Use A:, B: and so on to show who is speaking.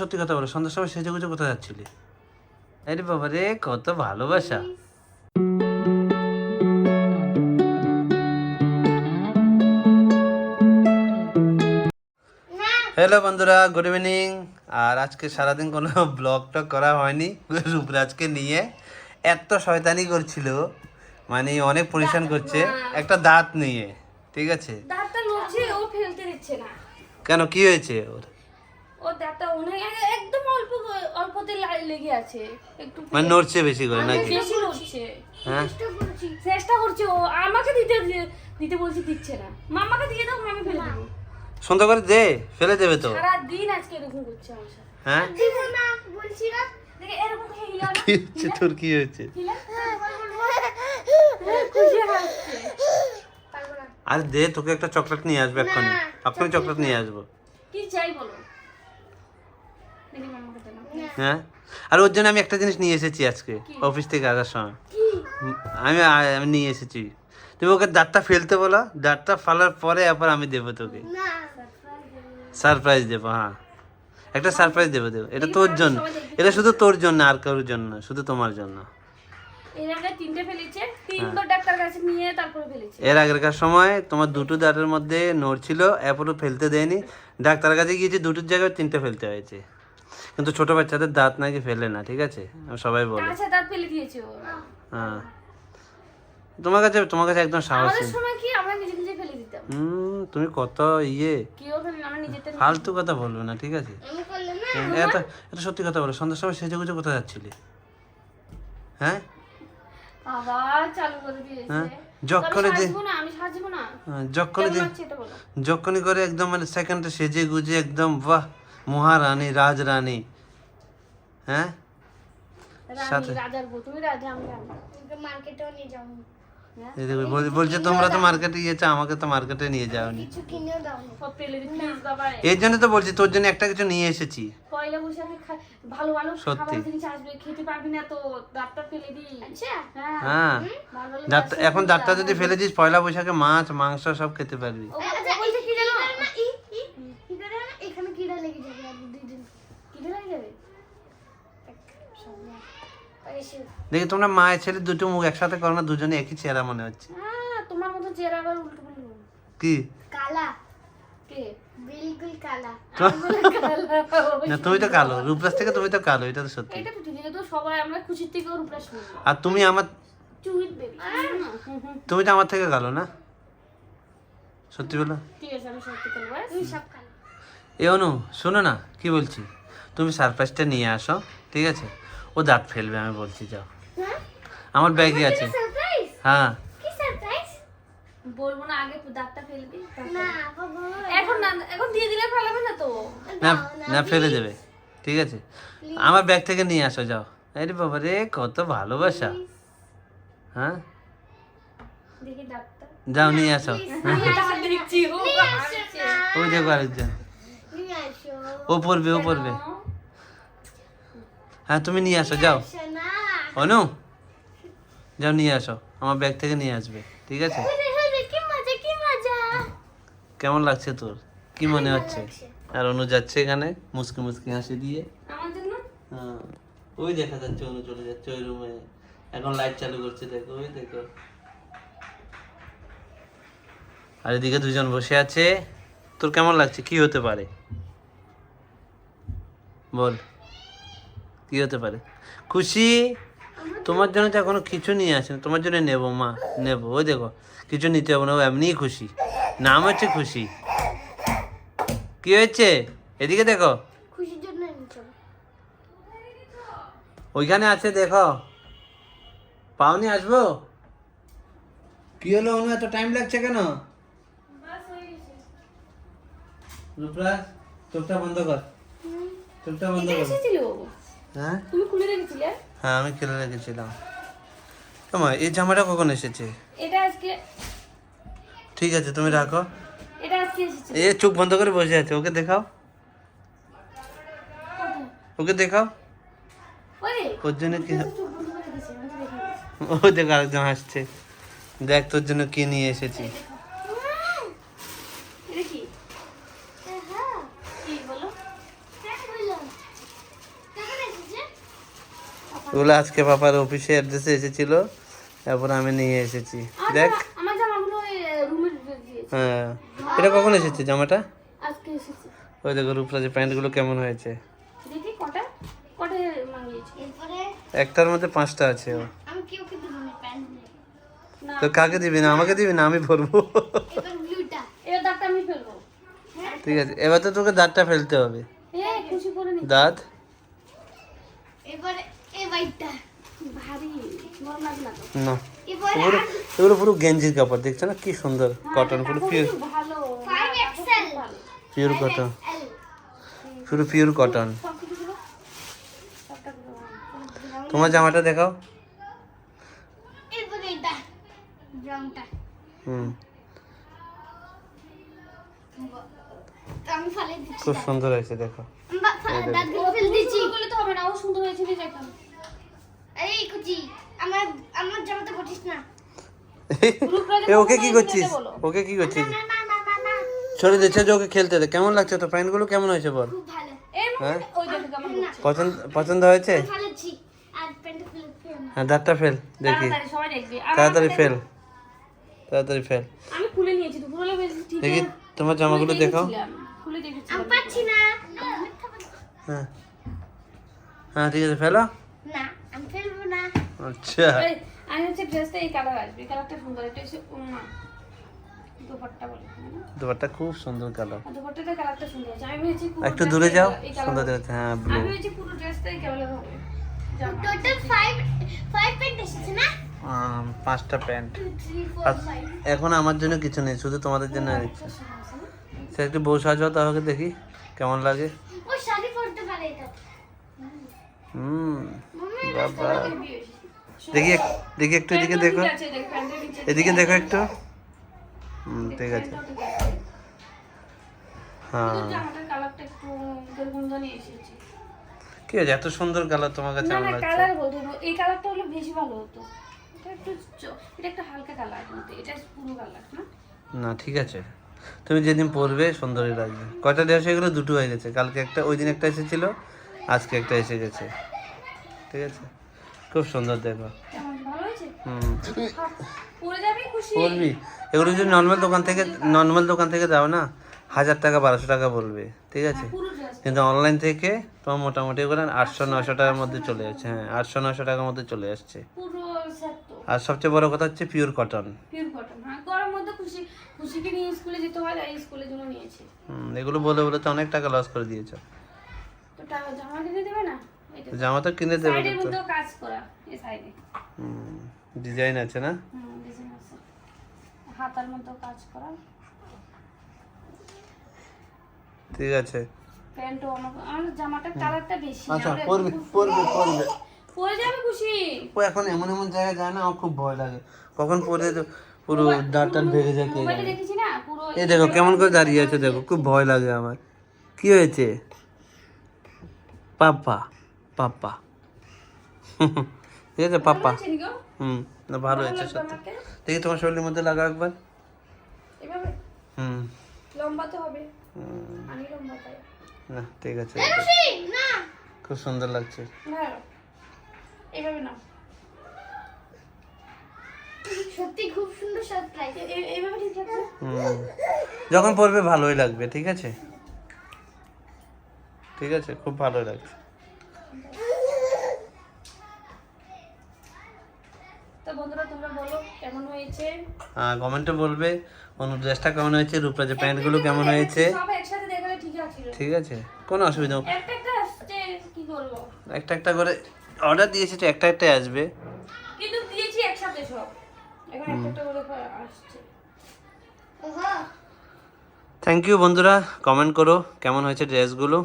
A: সত্যি কথা বলো সন্ধ্যার সময় সেজে গুজে কোথায় যাচ্ছিলি? আরে বাবা রে কত ভালোবাসা। হ্যালো বন্ধুরা গুড ইভিনিং আর আজকে সারাদিন কোনো ব্লগ টক করা হয়নি রূপরাজকে নিয়ে। এত শয়তানি করছিল মানে অনেক পরিশ্রম করছে একটা দাঁত নিয়ে ঠিক আছে? কেন কি হয়েছে? ওর
B: ও অনেক একদম অল্প অল্পতে লেগে আছে। একটু
A: মানে নড়ছে বেশি করে নাকি?
B: বেশি নড়ছে।
A: হ্যাঁ?
B: চেষ্টা করছে। ও আমাকে দিতে দিতে বলছি দিচ্ছে না। মামাকে দিয়ে দাও আমি ফেলে দেবো।
A: সুন্দর করে দে ফেলে দেবে তো।
B: সারা দিন আজকে এরকম করছে আমার সাথে।
A: হ্যাঁ?
B: দিব না বলছি না। দেখে এরকম হিলা
A: কি হচ্ছে তোর কি হয়েছে?
B: খুশি হাসছে
A: আরে দে তোকে একটা চকলেট নিয়ে আসব এক্ষুনি। এক্ষুনি চকলেট নিয়ে আসব।
B: কি চাই বলো?
A: হ্যাঁ? আর ওর জন্য আমি একটা জিনিস নিয়ে এসেছি আজকে অফিস থেকে আসার সময়। আমি আমি নিয়ে এসেছি। তুমি ওকে দাঁতটা ফেলতে বলো দাঁতটা ফেলার পরে আবার আমি দেবো তোকে। সারপ্রাইজ দেবো হ্যাঁ। একটা সারপ্রাইজ দেবো দেবো এটা তোর জন্য। এটা শুধু তোর জন্য আর কারোর জন্য শুধু তোমার জন্য।
B: এর ডাক্তার নিয়ে
A: এর আগেরকার সময় তোমার দুটো দাঁতের মধ্যে নড়ছিল এরপরও ফেলতে দেয়নি। ডাক্তারের কাছে গিয়েছি দুটোর জায়গায় তিনটে ফেলতে হয়েছে। কিন্তু ছোট বাচ্চাদের দাঁত নাকি ফেলে না ঠিক আছে? সবাই বলে।
B: কাছে দাঁত ফেলে দিয়েছে
A: হ্যাঁ। তোমার কাছে তোমার কাছে একদম সাহস।
B: আমাদের। সময় কি আমরা নিজে নিজে ফেলে দিতাম?
A: হুম তুমি কত ইয়ে।
B: কেউ ফেলে না, আমরা নিজেতে
A: ফালতু কথা বলবে না ঠিক আছে? হুম, এটা এটা সত্যি কথা বলো। সন্ধ্যার সময় সেজে গুজে কোথায় যাচ্ছিলি? হ্যাঁ?
B: আবার চালু করে দিয়েছে।
A: হ্যাঁ?
B: আমি
A: যখনই যে
B: না আমি না।
A: হ্যাঁ, যখনই
B: কেমন
A: যে
B: লাগছে এটা বলো?
A: যখনই করে একদম মানে সেকেন্ডে সেজে গুজে একদম বাহ! মহারানী রাজরানী হ্যাঁ? সাথে-
B: রাজার বউ তুমি রাজা আমি রানী।
C: মার্কেটেও নিয়ে যাব
A: এই দেখো, বল- বলছে তোমরা তো মার্কেটে গিয়েছো আমাকে তো মার্কেটে নিয়ে যাওনি। এর জন্য তো বলছি তোর জন্য একটা কিছু নিয়ে এসেছি।
B: পয়লা বৈশাখে খা- ভালো ভালো
A: সত্যি।
B: খাবার জিনিস আসবে খেতে পারবি না তো দাঁতটা ফেলে দিই
C: আচ্ছা।
B: হ্যাঁ।
A: হ্যাঁ। এখন ডাক্তার যদি ফেলে দিস পয়লা বৈশাখে মাছ মাংস সব খেতে পারবি
B: ও ও বলছে কি জানো
C: না ই ই কি করে না এখানে কিড়া লেগে যাবে আর দুই দিন
B: কি লাগে যাবে
C: এসে
A: দেখি তোমরা মায়ের ছেলে দুটো মুখ একসাথে করো না দুজনে একই চেহারা মনে হচ্ছে।
B: হ্যাঁ তোমার মতো চেহারা আবার উল্টো
A: কি?
C: কালা।
B: কে?
C: বিলকুল কালা।
A: না তুমি তো কালো রূপরাজ থেকে তুমি তো কালো এটা তো সত্যি।
B: এটা তো ঠিক আছে তো সবাই আমরা খুশির থেকে ওর উপরে শুনব
A: আর তুমি আমার তুমি তো আমার থেকে কালো না? সত্যি বলো।
B: ঠিক আছে আমি সত্যি করব
C: তুমি সব কালা।
A: এ অনু শোনো না কি বলছি? তুমি সারপ্রাইজটা নিয়ে আসো ঠিক আছে? ও দাঁত ফেলবে আমি বলছি যাও। আমার ব্যাগে আছে।
C: সারপ্রাইজ
A: হ্যাঁ।
C: কি সারপ্রাইজ
B: বলব না আগে দাঁতটা ফেলবি
C: না বাবা
B: এখন না এখন দিয়ে দিলে ফেলাবে না তো?
A: না না ফেলে দেবে। ঠিক আছে? আমার ব্যাগ থেকে নিয়ে আসো যাও। আরে বাবা রে কত ভালোবাসা। হ্যাঁ?
B: দেখি দাঁতটা।
A: যাও নিয়ে আসো।
B: দাঁত দেখছি ও
A: দেখো আরেকজন।
C: নিয়ে আসো।
A: ও পড়বে ও পড়বে। হ্যাঁ তুমি নিয়ে আসো যাও। অনু যাও নিয়ে আসো আমার ব্যাগ থেকে নিয়ে আসবে ঠিক আছে? কেমন লাগছে তোর? কি মনে হচ্ছে? আর অনু যাচ্ছে এখানে মুসকি মুসকি হাসি দিয়ে। হ্যাঁ ওই দেখা যাচ্ছে অনু চলে যাচ্ছে ওই রুমে এখন লাইট চালু করছে দেখো ওই দেখো। আর এদিকে দুজন বসে আছে। তোর কেমন লাগছে? কি হতে পারে? বল। কি হতে পারে। খুশি? তোমার জন্য তো এখনও কিছু নিয়ে আসেনি। তোমার জন্য নেব মা। নেব। ওই দেখো কিছু নিতে হবে না ও এমনিই খুশি। নাম হচ্ছে খুশি। কি হয়েছে? এদিকে দেখো। ওইখানে আছে দেখো। পাওনি আসব? কি হলো অনু? এত টাইম লাগছে কেন? রূপরাজ চোখটা বন্ধ কর। চোখটা বন্ধ কর। হ্যাঁ?
B: তুমি খুলে রেখেছিলে?
A: হ্যাঁ আমি খেলে রেখেছিলাম। তোমা এই জামাটা কখন এসেছে?
B: এটা আজকে
A: ঠিক আছে তুমি রাখো।
B: এটা আজকে এসেছে।
A: এ চোখ বন্ধ করে বসে আছে ওকে দেখাও। ওকে দেখাও।
B: ওর
A: জন্য কি। ও দেখো আরেকজন হাসছে দেখ তোর জন্য কি নিয়ে এসেছি
B: এটা কি
C: হ্যাঁ
B: কি বলো
C: হ্যাঁ বললাম
A: ওগুলো আজকে পাপার অফিসে অ্যাড্রেসে এসেছিল তারপর আমি নিয়ে এসেছি। দেখ।
B: জামা- আমার জামাগুলো রুমে দিয়েছে
A: হ্যাঁ। এটা কখন এসেছে জামাটা? ওই দেখো রূপরাজের প্যান্টগুলো কেমন হয়েছে।
B: দেখি কটা কটা মাঙিয়েছে
C: এরপরে?
A: একটার মধ্যে পাঁচটা আছে ও।
C: আমি কি ওকে দিব না প্যান্ট
B: না।
A: তো কাকে দিবি না? আমাকে দিবি না? আমি ভরবো
B: ফেলব।
A: ঠিক আছে এবার তো তোকে দাঁতটা ফেলতে হবে।
B: এ খুশি করে নি।
A: দাঁত?
C: এবারে
B: না
A: পুরো এগুলো পুরো গেঞ্জির কাপড় দেখছ না? কি সুন্দর কটন পুরো পিওর পিওর কটন পুরো পিওর কটন। তোমার জামাটা দেখাও। খুব সুন্দর হয়েছে দেখো।
C: দাঁতগুলো ফেলে দিচ্ছি।
B: তো হবে না ও সুন্দর হয়েছে যে দেখলাম
C: কুচি আমার আমার জামাতে পটিস না।
A: এ ওকে কি করছিস? ওকে কি করছিস? দিচ্ছে যে ওকে খেলতে দে। কেমন লাগছে তো প্যান্টগুলো কেমন হয়েছে বল?
C: খুব ভালো।
B: এই
A: হ্যাঁ? পছন্দ পছন্দ হয়েছে? হ্যাঁ দাঁতটা ফেল দেখি।
B: তাড়াতাড়ি সবাই দেখবে। আর
A: তাড়াতাড়ি
B: আমাকে
A: ফেল। তাড়াতাড়ি ফেল।
B: আমি খুলে নিয়েছি দুপুরবেলা বেশ ঠিক
A: দেখি তোমার জামাগুলো দেখাও
B: খুলে
C: আমি পাচ্ছি না। আমি মিথ্যা বলছি।
A: হ্যাঁ। হ্যাঁ ঠিক আছে ফেলো।
C: না আমি ফেলব না।
A: আচ্ছা।
B: এই, আমি হচ্ছে ড্রেসটা এই কালার আসবে। কালারটা সুন্দর এটা হচ্ছে উম্মা। দুপাট্টা বলে তাই
A: খুব সুন্দর কালার
B: দুপাট্টাটা কালারটা সুন্দর আছে আমি ভেবেছি
A: একটু দূরে যাও। সুন্দর। হ্যাঁ ব্লু
B: আমি ভেবেছি পুরো ড্রেসটাই কালার হবে
C: টোটাল ফাইভ ফাইভ প্যান্ট এসেছে না?
A: পাঁচটা এখন আমার জন্য কিছু নেই শুধু তোমাদের জন্য? সে একটু বউ সাজাও তাহলে দেখি কেমন লাগে?
C: ও শাড়ি পরতে পারে এটা।
A: হুম। বাবা। দেখি দেখি একটু এদিকে দেখো। এদিকে দেখো একটু। হুম ঠিক আছে। হ্যাঁ। কি আছে এত সুন্দর কালার তোমার কাছে
B: না
A: লাগছে।
B: কালার বলতে এই কালারটা হলে বেশি ভালো হতো। এটা একটু এটা একটা হালকা কালার কিন্তু এটা পুরো কালার না?
A: না ঠিক আছে। তুমি যেদিন পরবে সুন্দরই লাগবে। কয়টা ড্রেস হয়ে গেলো? দুটো হয়ে গেছে। কালকে একটা ওই দিন একটা এসেছিল আজকে একটা এসে গেছে। ঠিক আছে। খুব সুন্দর দেখো। পরবি এগুলো যদি নর্মাল দোকান থেকে নর্মাল দোকান থেকে দাও না হাজার টাকা বারোশো টাকা বলবে। ঠিক আছে? কিন্তু অনলাইন থেকে তোমার মোটামুটি করে আটশো নশো টাকার মধ্যে চলে যাচ্ছে। হ্যাঁ আটশো নশো টাকার মধ্যে চলে আসছে। আর সবচেয়ে বড় কথা হচ্ছে পিওর কটন
B: কটন হ্যাঁ হয় নিয়েছি।
A: এগুলো বলে বলে তো অনেক টাকা লস করে দিয়েছ।
B: তো টাকা জামা কিনে দেবে না? এটা
A: জামা তো কিনে দেবে
B: সাইডের
A: তো
B: মধ্যেও কাজ করা এই সাইডে হুম
A: ডিজাইন আছে না?
B: হুম ডিজাইন আছে। হাতার মধ্যেও কাজ করা।
A: ঠিক আছে।
B: প্যান্টও আমার আমার জামাটার কালারটা বেশি
A: আচ্ছা পরবে পরবে পরবে।
B: পরে যাবে খুশি।
A: ও এখন এমন এমন জায়গায় যায় না আমার খুব ভয় লাগে। কখন পরে তো পুরো দাঁত টাত ভেঙে যায়
B: দেখেছি না? পুরো
A: এই দেখো কেমন করে দাঁড়িয়ে আছে দেখো খুব ভয় লাগে আমার। কি হয়েছে? পাপ্পা পাপ্পা। ঠিক আছে পাপ্পা। হুম না ভালো হয়েছে সত্যি। দেখি তোমার শরীরের মধ্যে লাগা একবার।
B: এভাবে?
A: হুম।
B: লম্বা তো হবে। আমি লম্বা তাই।
A: না ঠিক আছে।
C: না।
A: খুব সুন্দর লাগছে।
B: ভালো। এভাবে না
C: সত্যি খুব সুন্দর সারপ্রাইজ
B: এইভাবে ঠিক আছে
A: হুম। যখন পড়বে ভালোই লাগবে ঠিক আছে? ঠিক আছে খুব ভালো লাগছে।
B: তো বন্ধুরা তোমরা বলো কেমন হয়েছে?
A: কমেন্টে বলবে। অনু ড্রেসটা কেমন হয়েছে? রূপরাজের প্যান্টগুলো কেমন হয়েছে?
B: সব একসাথে দেখলে ঠিক আছে।
A: ঠিক আছে। কোনো অসুবিধা নেই।
B: একটা একটা আসছে কি করব
A: একটা একটা করে অর্ডার দিয়েছি তো একটা একটা আসবে।
B: কিন্তু দিয়েছি একসাথে সব। এখন একটা একটা করে আসছে।
A: থ্যাংক ইউ বন্ধুরা। কমেন্ট করো কেমন হয়েছে ড্রেসগুলো